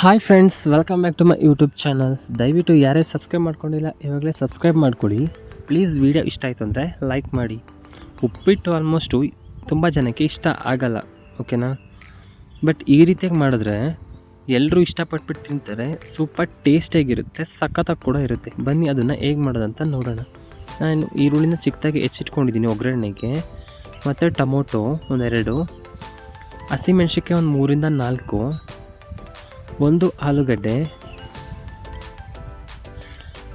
Hi friends welcome back to my YouTube channel ದಯವಿಟ್ಟು ಯಾರೇ subscribe ಮಾಡ್ಕೊಂಡಿಲ್ಲ, ಇವಾಗಲೇ ಸಬ್ಸ್ಕ್ರೈಬ್ ಮಾಡ್ಕೊಳ್ಳಿ ಪ್ಲೀಸ್ ವಿಡಿಯೋ ಇಷ್ಟ ಆಯಿತು ಅಂದರೆ ಲೈಕ್ ಮಾಡಿ. ಉಪ್ಪಿಟ್ಟು ಆಲ್ಮೋಸ್ಟು ತುಂಬ ಜನಕ್ಕೆ ಇಷ್ಟ ಆಗಲ್ಲ ಓಕೆನಾ ಬಟ್ ಈ ರೀತಿಯಾಗಿ ಮಾಡಿದ್ರೆ ಎಲ್ಲರೂ ಇಷ್ಟಪಟ್ಬಿಟ್ಟು ತಿಂತಾರೆ ಸೂಪರ್ ಟೇಸ್ಟಿಯಾಗಿರುತ್ತೆ ಸಖತ್ತಾಗಿ ಕೂಡ ಇರುತ್ತೆ. ಬನ್ನಿ ಅದನ್ನು ಹೇಗೆ ಮಾಡೋದಂತ ನೋಡೋಣ. ನಾನು ಈರುಳ್ಳಿನ ಚಿಕ್ಕದಾಗಿ ಹೆಚ್ಚಿಟ್ಕೊಂಡಿದ್ದೀನಿ ಒಗ್ಗರಣೆಗೆ. ಮತ್ತು ಟೊಮೊಟೊ ಒಂದೆರಡು ಹಸಿಮೆಣ್ಸಿಕಾಯಿ ಒಂದು ಮೂರಿಂದ ನಾಲ್ಕು ಒಂದು ಆಲೂಗಡ್ಡೆ,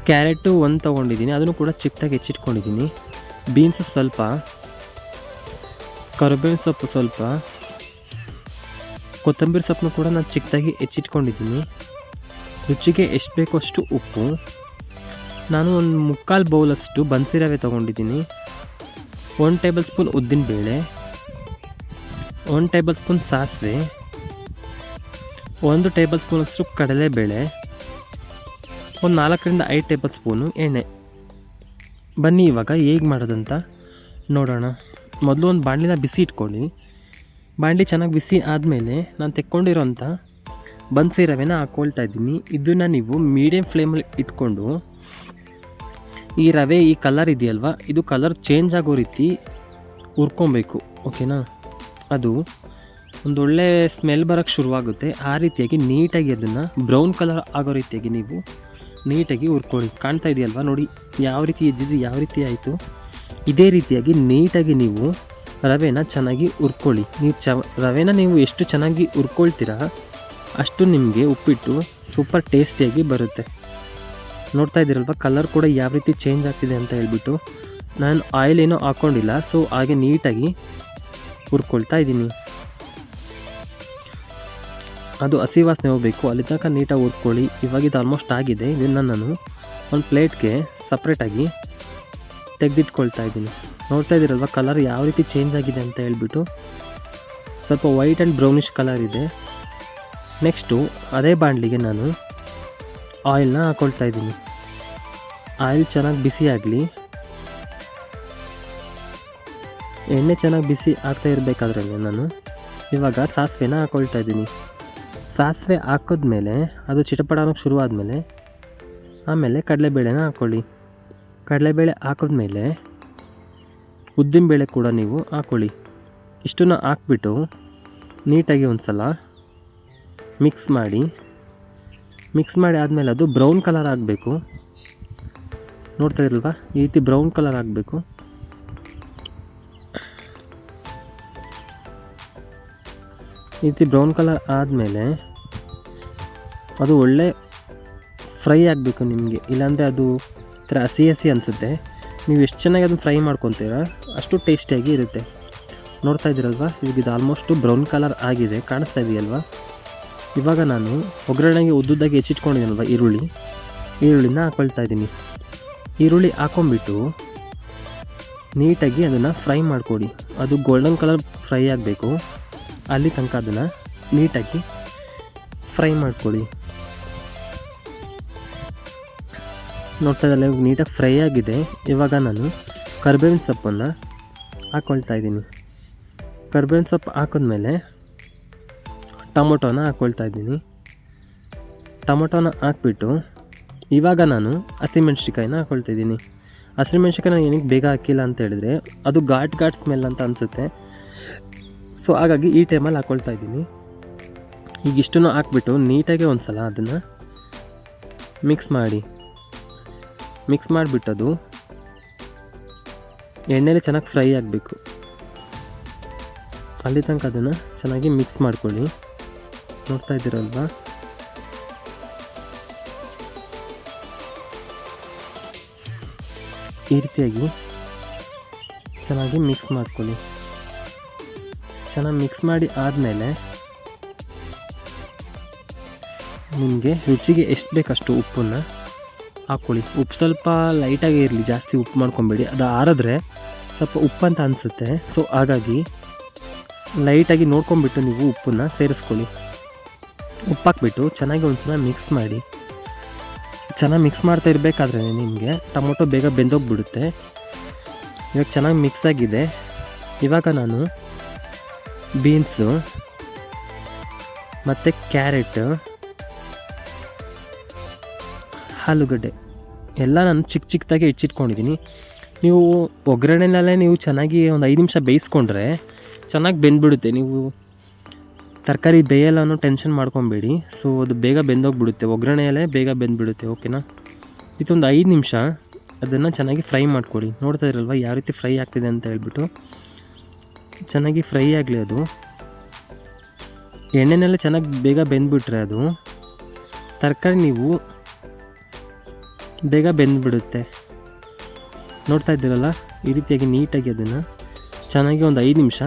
ಕ್ಯಾರೆಟು ಒಂದು ತೊಗೊಂಡಿದ್ದೀನಿ, ಅದನ್ನು ಕೂಡ ಚಿಕ್ಕದಾಗಿ ಹೆಚ್ಚಿಟ್ಕೊಂಡಿದ್ದೀನಿ. ಬೀನ್ಸ್ ಸ್ವಲ್ಪ, ಕರಿಬೇವಿನ ಸೊಪ್ಪು ಸ್ವಲ್ಪ, ಕೊತ್ತಂಬರಿ ಸೊಪ್ಪನ್ನು ಕೂಡ ನಾನು ಚಿಕ್ಕದಾಗಿ ಹೆಚ್ಚಿಟ್ಕೊಂಡಿದ್ದೀನಿ. ರುಚಿಗೆ ಎಷ್ಟು ಬೇಕೋ ಅಷ್ಟು ಉಪ್ಪು. ನಾನು ಒಂದು ಮುಕ್ಕಾಲು ಬೌಲಷ್ಟು ಬನ್ಸಿ ರವೆ ತೊಗೊಂಡಿದ್ದೀನಿ. ಒನ್ ಟೇಬಲ್ ಸ್ಪೂನ್ ಉದ್ದಿನಬೇಳೆ ಒನ್ ಟೇಬಲ್ ಸ್ಪೂನ್ ಸಾಸಿವೆ ಒಂದು ಟೇಬಲ್ ಸ್ಪೂನಷ್ಟು ಕಡಲೆಬೇಳೆ ಒಂದು ನಾಲ್ಕರಿಂದ ಐದು ಟೇಬಲ್ ಸ್ಪೂನು ಎಣ್ಣೆ. ಬನ್ನಿ ಇವಾಗ ಹೇಗೆ ಮಾಡೋದಂತ ನೋಡೋಣ. ಮೊದಲು ಒಂದು ಬಾಣಲಿನ ಬಿಸಿ ಇಟ್ಕೊಳ್ಳಿ. ಬಾಣಲಿ ಚೆನ್ನಾಗಿ ಬಿಸಿ ಆದಮೇಲೆ ನಾನು ತೆಕ್ಕೊಂಡಿರೋಂಥ ಬನ್ಸಿ ರವೆನ ಹಾಕ್ಕೊಳ್ತಾ ಇದ್ದೀನಿ. ಇದನ್ನು ನೀವು ಮೀಡಿಯಮ್ ಫ್ಲೇಮಲ್ಲಿ ಇಟ್ಕೊಂಡು, ಈ ರವೆ, ಈ ಕಲರ್ ಇದೆಯಲ್ವ, ಇದು ಕಲರ್ ಚೇಂಜ್ ಆಗೋ ರೀತಿ ಹುರ್ಕೊಬೇಕು ಓಕೆನಾ ಅದು ಒಂದೊಳ್ಳೆ ಸ್ಮೆಲ್ ಬರೋಕ್ಕೆ ಶುರುವಾಗುತ್ತೆ. ಆ ರೀತಿಯಾಗಿ ನೀಟಾಗಿ ಅದನ್ನು ಬ್ರೌನ್ ಕಲರ್ ಆಗೋ ರೀತಿಯಾಗಿ ನೀವು ನೀಟಾಗಿ ಹುರ್ಕೊಳ್ಳಿ. ಕಾಣ್ತಾ ಇದೆಯಲ್ವಾ? ನೋಡಿ, ಯಾವ ರೀತಿ ಇದ್ದಿದ್ದು ಯಾವ ರೀತಿ ಆಯಿತು? ಇದೇ ರೀತಿಯಾಗಿ ನೀಟಾಗಿ ನೀವು ರವೆನ ಚೆನ್ನಾಗಿ ಹುರ್ಕೊಳ್ಳಿ. ನೀವು ಚ, ರವೆನ ನೀವು ಎಷ್ಟು ಚೆನ್ನಾಗಿ ಹುರ್ಕೊಳ್ತೀರಾ, ಅಷ್ಟು ನಿಮಗೆ ಉಪ್ಪಿಟ್ಟು ಸೂಪರ್ ಟೇಸ್ಟಿಯಾಗಿ ಬರುತ್ತೆ. ನೋಡ್ತಾ ಇದ್ದೀರಲ್ವ? ಕಲರ್ ಕೂಡ ಯಾವ ರೀತಿ ಚೇಂಜ್ ಆಗ್ತಿದೆ ಅಂತ ಹೇಳ್ಬಿಟ್ಟು. ನಾನು ಆಯಿಲ್ ಏನೂ ಹಾಕ್ಕೊಂಡಿಲ್ಲ ಸೊ ಹಾಗೆ ನೀಟಾಗಿ ಹುರ್ಕೊಳ್ತಾ ಇದ್ದೀನಿ. ಅದು ಹಸಿ ವಾಸನೆ ಹೋಗಬೇಕು, ಅಲ್ಲಿ ತನಕ ನೀಟಾಗಿ ಓದ್ಕೊಳ್ಳಿ ಇವಾಗ ಇದು ಆಲ್ಮೋಸ್ಟ್ ಆಗಿದೆ. ಇದನ್ನು ನಾನು ಒಂದು ಪ್ಲೇಟ್ಗೆ ಸಪ್ರೇಟಾಗಿ ತೆಗೆದಿಟ್ಕೊಳ್ತಾ ಇದ್ದೀನಿ. ನೋಡ್ತಾ ಇದ್ದೀರಲ್ವ ಕಲರ್ ಯಾವ ರೀತಿ ಚೇಂಜ್ ಆಗಿದೆ ಅಂತ ಹೇಳ್ಬಿಟ್ಟು. ಸ್ವಲ್ಪ ವೈಟ್ ಆ್ಯಂಡ್ ಬ್ರೌನಿಷ್ ಕಲರ್ ಇದೆ. ನೆಕ್ಸ್ಟು ಅದೇ ಬಾಂಡ್ಲಿಗೆ ನಾನು ಆಯಿಲ್ನ ಹಾಕ್ಕೊಳ್ತಾ ಇದ್ದೀನಿ. ಆಯಿಲ್ ಚೆನ್ನಾಗಿ ಬಿಸಿ ಆಗಲಿ. ಎಣ್ಣೆ ಚೆನ್ನಾಗಿ ಬಿಸಿ ಆಗ್ತಾ ಇರಬೇಕಾದ್ರೆ ನಾನು ಇವಾಗ ಸಾಸಿವೆನ ಹಾಕ್ಕೊಳ್ತಾ ಇದ್ದೀನಿ. ಸಾಸಿವೆ ಹಾಕಿದ್ಮೇಲೆ ಅದು ಚಿಟಪಡೋಕ್ಕೆ ಶುರು ಆದಮೇಲೆ ಆಮೇಲೆ ಕಡಲೆಬೇಳೆನ ಹಾಕ್ಕೊಳ್ಳಿ ಕಡಲೆಬೇಳೆ ಹಾಕಿದ್ಮೇಲೆ ಉದ್ದಿನಬೇಳೆ ಕೂಡ ನೀವು ಹಾಕ್ಕೊಳ್ಳಿ ಇಷ್ಟನ್ನು ಹಾಕ್ಬಿಟ್ಟು ನೀಟಾಗಿ ಒಂದು ಸಲ ಮಿಕ್ಸ್ ಮಾಡಿ ಮಿಕ್ಸ್ ಮಾಡಿ ಆದಮೇಲೆ ಅದು ಬ್ರೌನ್ ಕಲರ್ ಆಗಬೇಕು. ನೋಡ್ತಾ ಇರಲ್ವಾ ಈ ರೀತಿ ಬ್ರೌನ್ ಕಲರ್ ಆಗಬೇಕು. ರೀತಿ ಬ್ರೌನ್ ಕಲರ್ ಆದಮೇಲೆ ಅದು ಒಳ್ಳೆ ಫ್ರೈ ಆಗಬೇಕು ನಿಮಗೆ. ಇಲ್ಲಾಂದರೆ ಅದು ಥರ ಹಸಿ ಹಸಿ ಅನಿಸುತ್ತೆ. ನೀವು ಎಷ್ಟು ಚೆನ್ನಾಗಿ ಅದನ್ನು ಫ್ರೈ ಮಾಡ್ಕೊತೀರ, ಅಷ್ಟು ಟೇಸ್ಟಿಯಾಗಿ ಇರುತ್ತೆ. ನೋಡ್ತಾ ಇದ್ದೀರಲ್ವಾ? ಇವಾಗ ಇದು ಆಲ್ಮೋಸ್ಟು ಬ್ರೌನ್ ಕಲರ್ ಆಗಿದೆ. ಕಾಣಿಸ್ತಾ ಇದೆಯಲ್ವಾ? ಇವಾಗ ನಾನು ಒಗ್ಗರಣೆಗೆ ಉದ್ದುದ್ದಾಗಿ ಹೆಚ್ಚಿಟ್ಕೊಂಡಿದ್ದೀನಲ್ವ? ಈರುಳ್ಳಿ. ಈರುಳ್ಳಿನ ಹಾಕ್ಕೊಳ್ತಾ ಇದ್ದೀನಿ. ಈರುಳ್ಳಿ ಹಾಕೊಂಡ್ಬಿಟ್ಟು ನೀಟಾಗಿ ಅದನ್ನು ಫ್ರೈ ಮಾಡಿಕೊಡಿ. ಅದು ಗೋಲ್ಡನ್ ಕಲರ್ ಫ್ರೈ ಆಗಬೇಕು. ಅಲ್ಲಿ ತನಕ ಅದನ್ನು ನೀಟಾಗಿ ಫ್ರೈ ಮಾಡ್ಕೊಳ್ಳಿ. ನೋಡ್ತಾ ಇದ್ದಲ್ಲ ಇವಾಗ ನೀಟಾಗಿ ಫ್ರೈ ಆಗಿದೆ. ಇವಾಗ ನಾನು ಕರ್ಬೇವಿನ ಸೊಪ್ಪನ್ನು ಹಾಕ್ಕೊಳ್ತಾ ಇದ್ದೀನಿ. ಕರ್ಬೇವಿನ ಸೊಪ್ಪು ಹಾಕಿದ್ಮೇಲೆ ಟೊಮೊಟೊನ ಹಾಕ್ಕೊಳ್ತಾ ಇದ್ದೀನಿ. ಟೊಮೊಟೊನ ಹಾಕ್ಬಿಟ್ಟು ಇವಾಗ ನಾನು ಹಸಿಮೆಣ್ಸಿಕಾಯಿನ ಹಾಕ್ಕೊಳ್ತಾ ಇದ್ದೀನಿ. ಹಸಿಮೆಣ್ಸಿಕಾಯಿ ನಾನು ಏನಕ್ಕೆ ಬೇಗ ಹಾಕಿಲ್ಲ ಅಂತ ಹೇಳಿದ್ರೆ ಅದು ಘಾಟ್ ಘಾಟ್ ಸ್ಮೆಲ್ ಅಂತ ಅನಿಸುತ್ತೆ. ಸೊ ಹಾಗಾಗಿ ಈ ಟೈಮಲ್ಲಿ ಹಾಕ್ಕೊಳ್ತಾ ಇದ್ದೀನಿ. ಈಗ ಇಷ್ಟನ್ನು ಹಾಕ್ಬಿಟ್ಟು ನೀಟಾಗಿ ಒಂದು ಸಲ ಅದನ್ನು ಮಿಕ್ಸ್ ಮಾಡಿ. ಮಿಕ್ಸ್ ಮಾಡಿಬಿಟ್ಟದು ಎಣ್ಣೆಲಿ ಚೆನ್ನಾಗಿ ಫ್ರೈ ಆಗಬೇಕು. ಅಲ್ಲಿ ತನಕ ಅದನ್ನು ಚೆನ್ನಾಗಿ ಮಿಕ್ಸ್ ಮಾಡ್ಕೊಳ್ಳಿ. ನೋಡ್ತಾ ಇದ್ದೀರಲ್ವಾ? ಈ ರೀತಿಯಾಗಿ ಚೆನ್ನಾಗಿ ಮಿಕ್ಸ್ ಮಾಡ್ಕೊಳ್ಳಿ. ಚೆನ್ನಾಗಿ ಮಿಕ್ಸ್ ಮಾಡಿ ಆದಮೇಲೆ ನಿಮಗೆ ರುಚಿಗೆ ಎಷ್ಟು ಬೇಕಷ್ಟು ಉಪ್ಪನ್ನು ಹಾಕ್ಕೊಳ್ಳಿ ಉಪ್ಪು ಸ್ವಲ್ಪ ಲೈಟಾಗಿ ಇರಲಿ, ಜಾಸ್ತಿ ಉಪ್ಪು ಮಾಡ್ಕೊಬೇಡಿ. ಅದು ಆರಿದ್ರೆ ಸ್ವಲ್ಪ ಉಪ್ಪು ಅಂತ ಅನಿಸುತ್ತೆ. ಸೊ ಹಾಗಾಗಿ ಲೈಟಾಗಿ ನೋಡ್ಕೊಂಬಿಟ್ಟು ನೀವು ಉಪ್ಪನ್ನು ಸೇರಿಸ್ಕೊಳ್ಳಿ. ಉಪ್ಪು ಹಾಕ್ಬಿಟ್ಟು ಚೆನ್ನಾಗಿ ಒಂದು ಸಲ ಮಿಕ್ಸ್ ಮಾಡಿ. ಚೆನ್ನಾಗಿ ಮಿಕ್ಸ್ ಮಾಡ್ತಾ ಇರಬೇಕಾದ್ರೆ ನಿಮಗೆ ಟೊಮೊಟೊ ಬೇಗ ಬೆಂದೋಗಿಬಿಡುತ್ತೆ. ಇವಾಗ ಚೆನ್ನಾಗಿ ಮಿಕ್ಸ್ ಆಗಿದೆ. ಇವಾಗ ನಾನು ಬೀನ್ಸು, ಮತ್ತು ಕ್ಯಾರೆಟ್, ಆಲೂಗಡ್ಡೆ. ಎಲ್ಲ ನಾನು ಚಿಕ್ಕ ಚಿಕ್ಕದಾಗಿ ಹೆಚ್ಚಿಟ್ಕೊಂಡಿದ್ದೀನಿ ನೀವು ಒಗ್ಗರಣೆನಲ್ಲೇ ನೀವು ಚೆನ್ನಾಗಿ ಒಂದು ಐದು ನಿಮಿಷ ಬೇಯಿಸ್ಕೊಂಡ್ರೆ ಚೆನ್ನಾಗಿ ಬೆಂದ್ಬಿಡುತ್ತೆ. ನೀವು ತರಕಾರಿ ಬೇಯಲ್ಲ ಅನ್ನೋ ಟೆನ್ಷನ್ ಮಾಡ್ಕೊಬೇಡಿ. ಸೊ, ಅದು ಬೇಗ ಬೆಂದೋಗ್ಬಿಡುತ್ತೆ. ಒಗ್ಗರಣೆಯಲ್ಲೇ ಬೇಗ ಬೆಂದ್ಬಿಡುತ್ತೆ, ಓಕೆನಾ? ಇದೊಂದು ಐದು ನಿಮಿಷ. ಅದನ್ನು ಚೆನ್ನಾಗಿ ಫ್ರೈ ಮಾಡ್ಕೊಳ್ಳಿ ನೋಡ್ತಾ ಇರಲ್ವ? ಯಾವ ರೀತಿ ಫ್ರೈ ಆಗ್ತಿದೆ ಅಂತ ಹೇಳ್ಬಿಟ್ಟು. ಚೆನ್ನಾಗಿ ಫ್ರೈ ಆಗಲಿ ಅದು. ಎಣ್ಣೆನೆಲ್ಲ ಚೆನ್ನಾಗಿ ಬೇಗ ಬೆಂದ್ಬಿಟ್ರೆ ಅದು. ತರಕಾರಿ ನೀವು ಬೇಗ ಬೆಂದ್ಬಿಡುತ್ತೆ. ನೋಡ್ತಾ ಇದ್ದೀರಲ್ಲ, ಈ ರೀತಿಯಾಗಿ ನೀಟಾಗಿ ಅದನ್ನು ಚೆನ್ನಾಗಿ ಒಂದು ಐದು ನಿಮಿಷ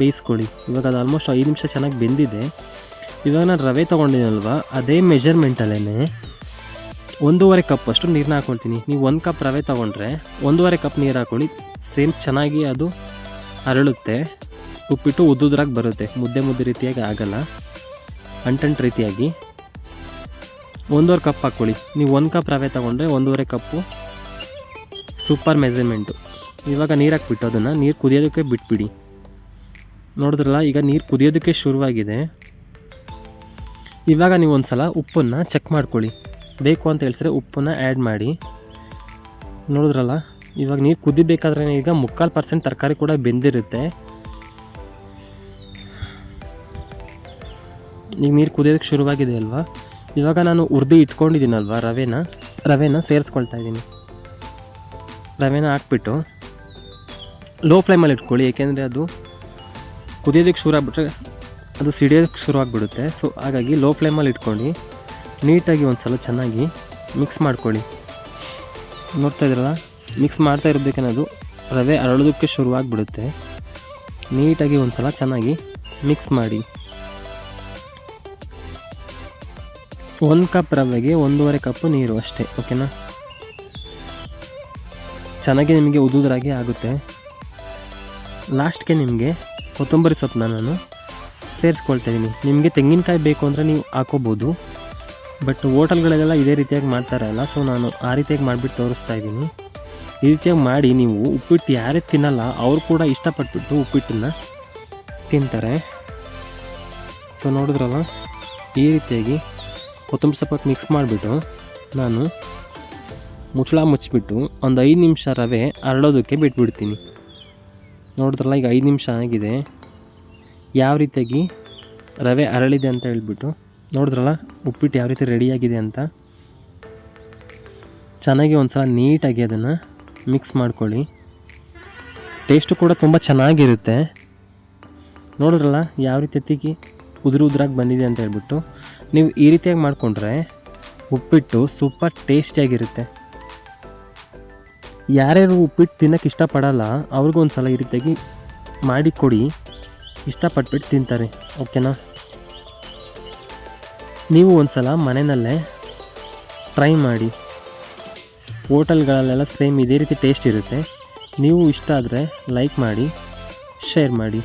ಬೇಯಿಸ್ಕೊಳ್ಳಿ. ಇವಾಗ ಅದು ಆಲ್ಮೋಸ್ಟ್ ಐದು ನಿಮಿಷ ಚೆನ್ನಾಗಿ ಬೆಂದಿದೆ. ಇವಾಗ ನಾನು ರವೆ ತೊಗೊಂಡಿದ್ದೀನಲ್ವ ಅದೇ ಮೆಜರ್ಮೆಂಟಲ್ಲೇ ಒಂದೂವರೆ ಕಪ್ ಅಷ್ಟು ನೀರನ್ನ ಹಾಕ್ಕೊಳ್ತೀನಿ ನೀವು ಒಂದು ಕಪ್ ರವೆ ತೊಗೊಂಡ್ರೆ ಒಂದೂವರೆ ಕಪ್ ನೀರು ಹಾಕ್ಕೊಳ್ಳಿ ಸೇಮ್ ಚೆನ್ನಾಗಿ ಅದು ಅರಳುತ್ತೆ. ಉಪ್ಪಿಟ್ಟು ಉದ್ದುದ್ರಾಗಿ ಬರುತ್ತೆ. ಮುದ್ದೆ ಮುದ್ದೆ ರೀತಿಯಾಗಿ ಆಗಲ್ಲ. ಅಂಟಂಟು ರೀತಿಯಾಗಿ. ಒಂದೂವರೆ ಕಪ್ ಹಾಕ್ಕೊಳ್ಳಿ. ನೀವು ಒಂದು ಕಪ್ ರವೆ ತೊಗೊಂಡ್ರೆ ಒಂದೂವರೆ ಕಪ್ಪು ಸೂಪರ್ ಮೆಜರ್ಮೆಂಟು. ಇವಾಗ ನೀರು ಹಾಕ್ಬಿಟ್ಟು ಅದನ್ನು. ನೀರು ಕುದಿಯೋದಕ್ಕೆ ಬಿಟ್ಬಿಡಿ. ನೋಡಿದ್ರಲ್ಲ, ಈಗ ನೀರು ಕುದಿಯೋದಕ್ಕೆ ಶುರುವಾಗಿದೆ. ಇವಾಗ ನೀವು ಒಂದು ಸಲ ಉಪ್ಪನ್ನು ಚೆಕ್ ಮಾಡ್ಕೊಳ್ಳಿ. ಬೇಕು ಅಂತ ಹೇಳಿದ್ರೆ ಉಪ್ಪನ್ನು ಆ್ಯಡ್ ಮಾಡಿ. ನೋಡಿದ್ರಲ್ಲ? ಇವಾಗ ನೀರು ಕುದಿಬೇಕಾದ್ರೆ ಈಗ ಮುಕ್ಕಾಲು ಪರ್ಸೆಂಟ್ ತರಕಾರಿ ಕೂಡ ಬೆಂದಿರುತ್ತೆ. ಈಗ ನೀರು ಕುದಿಯೋದಕ್ಕೆ ಶುರುವಾಗಿದೆ ಅಲ್ವಾ? ಇವಾಗ ನಾನು ಉರ್ದು ಇಟ್ಕೊಂಡಿದ್ದೀನಲ್ವ ರವೆನ? ರವೆನ ಸೇರಿಸ್ಕೊಳ್ತಾ ಇದ್ದೀನಿ. ರವೆನ ಹಾಕ್ಬಿಟ್ಟು ಲೋ ಫ್ಲೇಮಲ್ಲಿ ಇಟ್ಕೊಳ್ಳಿ, ಏಕೆಂದರೆ ಅದು ಕುದಿಯೋದಕ್ಕೆ ಶುರು ಆಗ್ಬಿಟ್ರೆ ಅದು ಸಿಡಿಯೋದಕ್ಕೆ ಶುರು ಆಗಿಬಿಡುತ್ತೆ. ಸೊ ಹಾಗಾಗಿ ಲೋ ಫ್ಲೇಮಲ್ಲಿ ಇಟ್ಕೊಂಡು ನೀಟಾಗಿ ಒಂದು ಸಲ ಚೆನ್ನಾಗಿ ಮಿಕ್ಸ್ ಮಾಡ್ಕೊಳ್ಳಿ. ನೋಡ್ತಾ ಇದ್ರಲ್ಲ ಮಿಕ್ಸ್ ಮಾಡ್ತಾ ಇರಬೇಕನ್ನೋದು ರವೆ ಅರಳೋದಕ್ಕೆ ಶುರುವಾಗಿಬಿಡುತ್ತೆ. ನೀಟಾಗಿ ಒಂದು ಸಲ ಚೆನ್ನಾಗಿ ಮಿಕ್ಸ್ ಮಾಡಿ. ಒಂದು ಕಪ್ ರವೆಗೆ ಒಂದೂವರೆ ಕಪ್ಪು ನೀರು ಅಷ್ಟೇ ಓಕೆನಾ ಚೆನ್ನಾಗಿ ನಿಮಗೆ ಉದುದ್ರಾಗಿ ಆಗುತ್ತೆ. ಲಾಸ್ಟ್ಗೆ ನಿಮಗೆ ಕೊತ್ತಂಬರಿ ಸೊಪ್ಪನ್ನ ನಾನು ಸೇರಿಸ್ಕೊಳ್ತಾ ಇದ್ದೀನಿ ನಿಮಗೆ ತೆಂಗಿನಕಾಯಿ ಬೇಕು ಅಂದರೆ ನೀವು ಹಾಕೋಬೋದು. ಬಟ್ ಹೋಟೆಲ್ಗಳಲ್ಲೆಲ್ಲ ಇದೇ ರೀತಿಯಾಗಿ ಮಾಡ್ತಾರಲ್ಲ ಸೊ ನಾನು ಆ ರೀತಿಯಾಗಿ ಮಾಡಿಬಿಟ್ಟು ತೋರಿಸ್ತಾ ಇದ್ದೀನಿ ಈ ರೀತಿಯಾಗಿ ಮಾಡಿ ನೀವು ಉಪ್ಪಿಟ್ಟು ಯಾರೇ ತಿನ್ನಲ್ಲ, ಅವರು ಕೂಡ ಇಷ್ಟಪಟ್ಬಿಟ್ಟು ಉಪ್ಪಿಟ್ಟನ್ನು ತಿಂತಾರೆ. ಸೊ ನೋಡಿದ್ರಲ್ಲ, ಈ ರೀತಿಯಾಗಿ ಕೊತ್ತಂಬರಿ ಸೊಪ್ಪು ಮಿಕ್ಸ್ ಮಾಡಿಬಿಟ್ಟು ನಾನು ಮುಚ್ಚಳ ಮುಚ್ಚಿಬಿಟ್ಟು ಒಂದು ಐದು ನಿಮಿಷ ರವೆ ಅರಳೋದಕ್ಕೆ ಬಿಟ್ಬಿಡ್ತೀನಿ. ನೋಡಿದ್ರಲ್ಲ, ಈಗ ಐದು ನಿಮಿಷ ಆಗಿದೆ. ಯಾವ ರೀತಿಯಾಗಿ ರವೆ ಅರಳಿದೆ ಅಂತ ಹೇಳಿಬಿಟ್ಟು, ನೋಡಿದ್ರಲ್ಲ, ಉಪ್ಪಿಟ್ಟು ಯಾವ ರೀತಿ ರೆಡಿಯಾಗಿದೆ ಅಂತ. ಚೆನ್ನಾಗಿ ಒಂದು ಸಲ ನೀಟಾಗಿ ಅದನ್ನು ಮಿಕ್ಸ್ ಮಾಡ್ಕೊಳ್ಳಿ. ಟೇಸ್ಟು ಕೂಡ ತುಂಬ ಚೆನ್ನಾಗಿರುತ್ತೆ. ನೋಡಿದ್ರಲ್ಲ, ಯಾವ ರೀತಿ ಉದುರು ಉದುರಾಗಿ ಬಂದಿದೆ ಅಂತ ಹೇಳ್ಬಿಟ್ಟು. ನೀವು ಈ ರೀತಿಯಾಗಿ ಮಾಡಿಕೊಂಡ್ರೆ ಉಪ್ಪಿಟ್ಟು ಸೂಪರ್ ಟೇಸ್ಟಿಯಾಗಿರುತ್ತೆ ಯಾರ್ಯಾರು ಉಪ್ಪಿಟ್ಟು ತಿನ್ನೋಕ್ಕೆ ಇಷ್ಟಪಡಲ್ಲ, ಅವ್ರಿಗೂ ಒಂದು ಸಲ ಈ ರೀತಿಯಾಗಿ ಮಾಡಿ ಕೊಡಿ. ಇಷ್ಟಪಟ್ಬಿಟ್ಟು ತಿಂತಾರೆ ಓಕೆನಾ ನೀವು ಒಂದು ಸಲ ಮನೆಯಲ್ಲೇ ಟ್ರೈ ಮಾಡಿ. ಹೋಟೆಲ್ಗಳಲ್ಲೆಲ್ಲ ಸೇಮ್ ಇದೇ ರೀತಿ ಟೇಸ್ಟ್ ಇರುತ್ತೆ. ನೀವು ಇಷ್ಟ ಆದರೆ ಲೈಕ್ ಮಾಡಿ ಶೇರ್ ಮಾಡಿ.